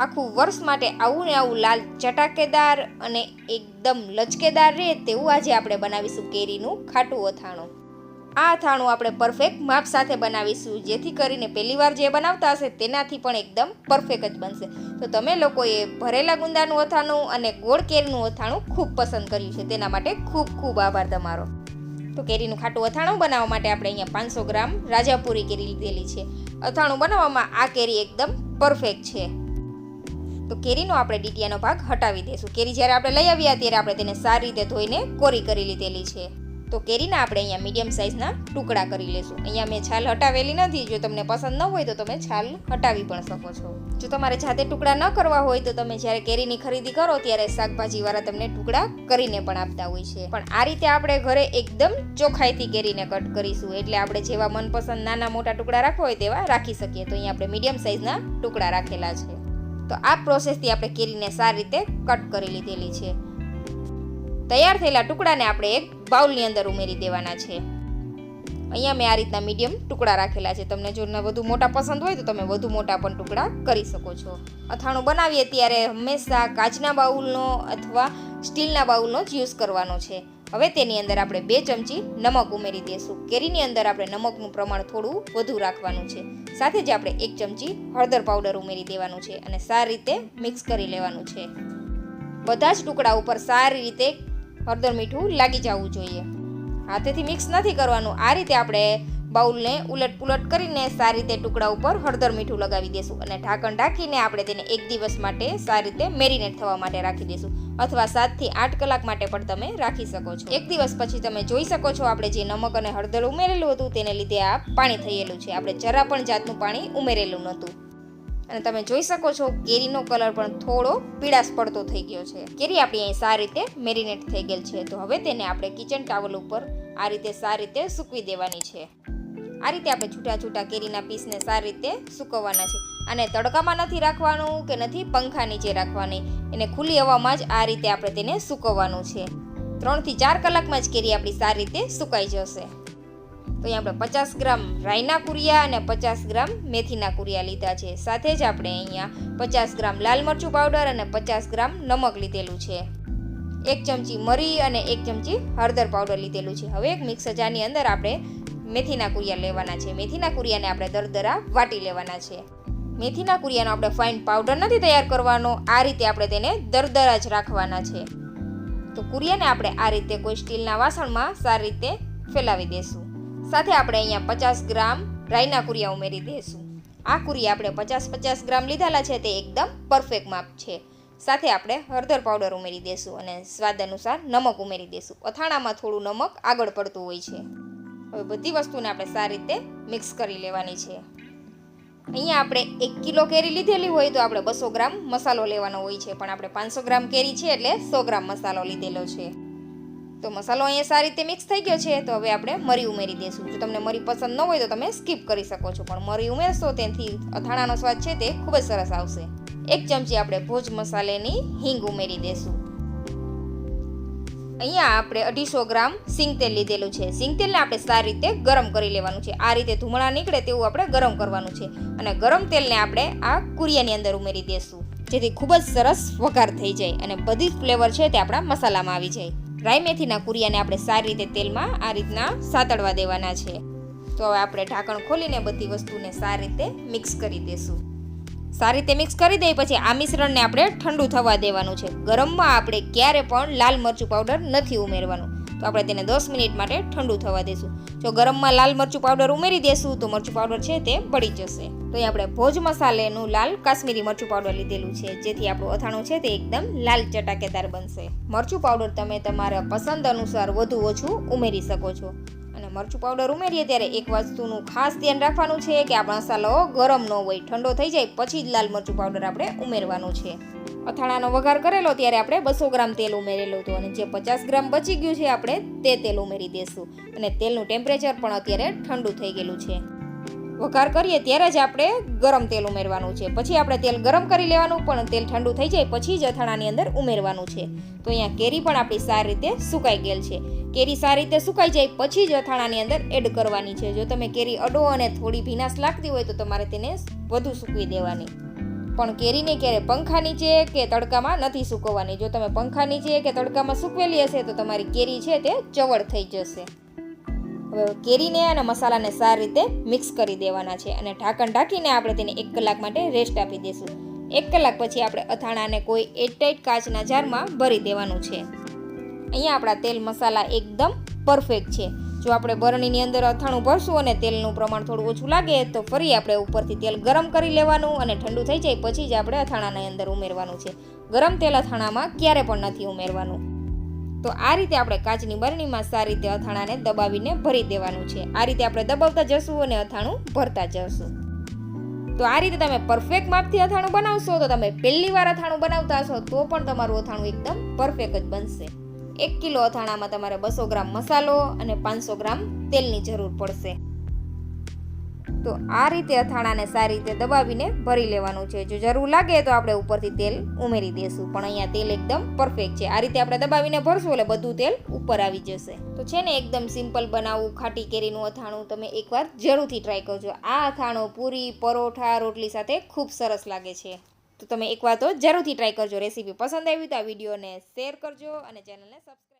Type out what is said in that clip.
આખું વર્ષ માટે આવું ને આવું લાલ ચટાકેદાર અને એકદમ લચકેદાર રહે તેવું આજે આપણે બનાવીશું કેરીનું ખાટું અથાણું. આ અથાણું આપણે પરફેક્ટ માપ સાથે બનાવીશું, જેથી કરીને પહેલી વાર જે બનાવતા હશે તેનાથી પણ એકદમ પરફેક્ટ જ બનશે. તો તમે લોકોએ ભરેલા ગુંદાનું અથાણું અને ગોળ કેરીનું અથાણું ખૂબ પસંદ કર્યું છે. તેના માટે ખૂબ ખૂબ આભાર તમારો. તો કેરીનું ખાટું અથાણું બનાવવા માટે આપણે અહીંયા પાંચસો ગ્રામ રાજાપુરી કેરી લીધેલી છે. અથાણું બનાવવામાં આ કેરી એકદમ પરફેક્ટ છે. તો કેરીનો આપણે ડીટીયાનો ભાગ હટાવી દઈશું. કેરી જ્યારે આપણે લઈ આવ્યા ત્યારે આપણે તેને સારી રીતે ધોઈને કોરી કરી લીધેલી છે. તો કેરીના આપણે અહીંયા મીડિયમ સાઇઝના ટુકડા કરી લેશું. અહીંયા મેં છાલ હટાવેલી નથી. જો તમને પસંદ ન હોય તો તમે છાલ હટાવી પણ શકો છો. જો તમારે જાતે ટુકડા ન કરવા હોય તો તમે જ્યારે કેરીની ખરીદી કરો ત્યારે શાકભાજીવાળા તમને ટુકડા કરીને પણ આપતા હોય છે. પણ આ રીતે આપણે ઘરે એકદમ ચોખાઈથી કેરીને કટ કરીશું. એટલે આપણે જેવા મનપસંદ નાના મોટા ટુકડા રાખવા હોય તેવા રાખી શકીએ. તો અહીંયા આપણે મીડિયમ સાઇઝના ટુકડા રાખેલા છે. તો આ પ્રોસેસથી આપણે કેરીને સારી રીતે કટ કરી લીધેલી છે. તૈયાર થયેલા ટુકડાને આપણે એક બાઉલની અંદર ઉમેરી દેવાના છે. અહીંયા મેં આ રીતના મીડિયમ ટુકડા રાખેલા છે. તમને જો વધુ મોટા પસંદ હોય તો તમે વધુ મોટા પણ ટુકડા કરી શકો છો. અથાણું બનાવીએ ત્યારે હંમેશા કાચના બાઉલનો અથવા સ્ટીલના બાઉલનો જ યુઝ કરવાનો છે. હવે તેની અંદર આપણે બે ચમચી નમક ઉમેરી દઈશું કેરીની અંદર આપણે નમકનું પ્રમાણ થોડું વધુ રાખવાનું છે. સાથે જ આપણે એક ચમચી હળદર પાવડર ઉમેરી દેવાનું છે અને સારી રીતે મિક્સ કરી લેવાનું છે. બધા જ ટુકડા ઉપર સારી રીતે હળદર મીઠું લાગી જવું જોઈએ. હાથેથી મિક્સ નથી કરવાનું. આ રીતે આપણે બાઉલને ઉલટ પુલટ કરીને સારી રીતે ટુકડા ઉપર હળદર મીઠું લગાવી દેશું અને ઢાંકણ ઢાંકીને આપણે તેને એક દિવસ માટે સારી રીતે મેરિનેટ થવા માટે રાખી દઈશું અથવા સાતથી આઠ કલાક માટે પણ તમે રાખી શકો છો. એક દિવસ પછી તમે જોઈ શકો છો આપણે જે નમક અને હળદર ઉમેરેલું હતું તેને લીધે આ પાણી થયેલું છે. આપણે જરા પણ જાતનું પાણી ઉમેરેલું નહોતું. અને તમે જોઈ શકો છો કેરીનો કલર પણ થોડો પીળાશ પડતો થઈ ગયો છે. કેરી આપણી અહીં સારી રીતે મેરિનેટ થઈ ગયેલ છે. તો હવે તેને આપણે કિચન ટાવલ ઉપર આ રીતે સારી રીતે સૂકવી દેવાની છે. આ રીતે આપણે છૂટા છૂટા કેરીના પીસને સારી રીતે સૂકવવાના છે. અને તડકામાં નથી રાખવાનું કે નથી પંખા નીચે રાખવાની. એને ખુલ્લી હવામાં જ આ રીતે આપણે તેને સૂકવવાનું છે. ત્રણથી ચાર કલાકમાં જ કેરી આપણી સારી રીતે સુકાઈ જશે. તો અહીંયા આપણે પચાસ ગ્રામ રાઈના કુરિયા અને પચાસ ગ્રામ મેથીના કુરિયા લીધા છે. સાથે જ આપણે અહીંયા પચાસ ગ્રામ લાલ મરચું પાવડર અને પચાસ ગ્રામ નમક લીધેલું છે. એક ચમચી મરી અને એક ચમચી હળદર પાવડર લીધેલું છે. હવે એક મિક્સર જારની અંદર આપણે મેથીના કુરિયા લેવાના છે. મેથીના કુરિયાને આપણે દરદરા વાટી લેવાના છે. મેથીના કુરિયાનો આપણે ફાઇન પાવડર નથી તૈયાર કરવાનો. આ રીતે આપણે તેને દરદરા જ રાખવાના છે. તો કુરિયાને આપણે આ રીતે કોઈ સ્ટીલના વાસણમાં સારી રીતે ફેલાવી દેશું. સાથે આપણે અહીંયા પચાસ ગ્રામ રાઈના કુરિયા ઉમેરી દઈશું આ કુરિયા આપણે પચાસ પચાસ ગ્રામ લીધેલા છે તે એકદમ પરફેક્ટ માપ છે. સાથે આપણે હળદર પાવડર ઉમેરી દઈશું અને સ્વાદ અનુસાર નમક ઉમેરી દઈશું અથાણામાં થોડું નમક આગળ પડતું હોય છે. હવે બધી વસ્તુને આપણે સારી રીતે મિક્સ કરી લેવાની છે. અહીંયા આપણે એક કિલો કેરી લીધેલી હોય તો આપણે બસો ગ્રામ મસાલો લેવાનો હોય છે, પણ આપણે પાંચસો ગ્રામ કેરી છે એટલે સો ગ્રામ મસાલો લીધેલો છે. તો મસાલો અહીંયા સારી રીતે મિક્સ થઈ ગયો છે, તો હવે આપણે મરી ઉમેરી દઈશું જો તમને મરી પસંદ ન હોય તો તમે સ્કીપ કરી શકો છો, પણ મરી ઉમેરશો તેથી અથાણાનો સ્વાદ છે તે ખૂબ જ સરસ આવશે. એક ચમચી આપણે ભોજ મસાલેની હિંગ ઉમેરી દઈશું અહીંયા આપણે અઢીસો ગ્રામ સિંગ તેલ લીધેલું છે. સિંગ તેલને આપણે સારી રીતે ગરમ કરી લેવાનું છે. આ રીતે ધુમણા નીકળે તેવું આપણે ગરમ કરવાનું છે. અને ગરમ તેલને આપણે આ કુરિયાની અંદર ઉમેરી દઈશું જેથી ખૂબ જ સરસ વઘાર થઈ જાય અને બધી જ ફ્લેવર છે તે આપણા મસાલામાં આવી જાય. રાઈ મેથીના કુરિયાને આપણે સારી રીતે તેલમાં આ રીતના સાતળવા દેવાના છે. તો હવે આપણે ઢાંકણ ખોલીને બધી વસ્તુને સારી રીતે મિક્સ કરી દઈશું સારી રીતે મિક્સ કરી દઈએ, પછી આ મિશ્રણને આપણે ઠંડુ થવા દેવાનું છે. ગરમમાં આપણે ક્યારે પણ લાલ મરચું પાવડર નથી ઉમેરવાનું. તો આપણે તેને દસ મિનિટ માટે ઠંડુ થવા દેશું. જો ગરમમાં લાલ મરચું પાવડર ઉમેરી દેશું, તો મરચું પાવડર છે તે બળી જશે. તો અહીં આપણે ભોજ મસાલેનું લાલ કાશ્મીરી મરચું પાવડર લીધેલું છે. જેથી આપણું અથાણું છે તે એકદમ લાલ ચટાકેદાર બનશે. મરચું પાવડર તમે તમારા પસંદ અનુસાર વધુ ઓછું ઉમેરી શકો છો. મરચું પાવડર ઉમેરીએ ત્યારે એક વસ્તુનું ખાસ ધ્યાન રાખવાનું છે કે આ મસાલો ગરમ ન હોય, ઠંડો થઈ જાય, પછી જ લાલ મરચું પાવડર આપણે ઉમેરવાનું છે. અથાણાનો વઘાર કરેલો ત્યારે આપણે બસો ગ્રામ તેલ ઉમેરેલું હતું અને જે પચાસ ગ્રામ બચી ગયું છે આપણે તે તેલ ઉમેરી દઈશું અને તેલનું ટેમ્પરેચર પણ અત્યારે ઠંડુ થઈ ગયેલું છે. વઘાર કરીએ ત્યારે જ આપણે ગરમ તેલ ઉમેરવાનું છે. પછી આપણે તેલ ગરમ કરી લેવાનું, પણ તેલ ઠંડુ થઈ જાય, પછી જ અથાણાની અંદર ઉમેરવાનું છે. તો અહીંયા કેરી પણ આપણી સારી રીતે સુકાઈ ગયેલ છે. કેરી સારી રીતે સુકાઈ જાય, પછી જ અથાણાની અંદર એડ કરવાની છે. જો તમે કેરી અડો અને થોડી ભીનાશ લાગતી હોય તો તમારે તેને વધુ સૂકવી દેવાની. પણ કેરીને ક્યારે પંખા નીચે કે તડકામાં નથી સૂકવવાની. જો તમે પંખા નીચે કે તડકામાં સૂકવેલી હશે તો તમારી કેરી છે તે ચવડ થઈ જશે. હવે કેરીને અને મસાલાને સારી રીતે મિક્સ કરી દેવાના છે અને ઢાંકણ ઢાંકીને આપણે તેને એક કલાક માટે રેસ્ટ આપી દઈશું એક કલાક પછી આપણે અથાણાને કોઈ એરટાઈટ કાચના જારમાં ભરી દેવાનું છે. અહીંયા આપણા તેલ મસાલા એકદમ પરફેક્ટ છે. જો આપણે બરણીની અંદર અથાણું ભરશું અને તેલનું પ્રમાણ થોડું ઓછું લાગે, તો ફરી આપણે ઉપરથી તેલ ગરમ કરી લેવાનું અને ઠંડુ થઈ જાય પછી જ આપણે અથાણાની અંદર ઉમેરવાનું છે. ગરમ તેલ અથાણામાં ક્યારે પણ નથી ઉમેરવાનું. તો આ રીતે આપણે કાચની બરણીમાં સારી રીતે અથાણાને દબાવીને ભરી દેવાનું છે. આ રીતે આપણે દબાવતા જશું અને અથાણું ભરતા જશું. તો આ રીતે તમે પરફેક્ટ માપથી અથાણું બનાવશો, તો તમે પહેલી વાર અથાણું બનાવતા હશો, તો પણ તમારું અથાણું એકદમ પરફેક્ટ જ બનશે. એક કિલો અથાણામાં તમારે બસો ગ્રામ મસાલો અને પાંચસો ગ્રામ તેલની જરૂર પડશે. તો આ રીતે અથાણાને સારી રીતે દબાવીને ભરી લેવાનું છે. જો જરૂર લાગે તો આપણે ઉપરથી તેલ ઉમેરી દઈશું પણ અહીંયા તેલ એકદમ પરફેક્ટ છે. આ રીતે આપણે દબાવીને ભરશું એટલે બધું તેલ ઉપર આવી જશે. તો છે ને એકદમ સિમ્પલ બનાવવું, ખાટી કેરીનું અથાણું તમે એકવાર જરૂરથી ટ્રાય કરજો. આ અથાણું પૂરી, પરોઠા, રોટલી સાથે ખૂબ સરસ લાગે છે. તો તમે એકવાર તો જરૂરથી ટ્રાય કરજો રેસીપી પસંદ આવી તો આ વિડીયોને શેર કરજો અને ચેનલને સબસ્ક્રાઈબ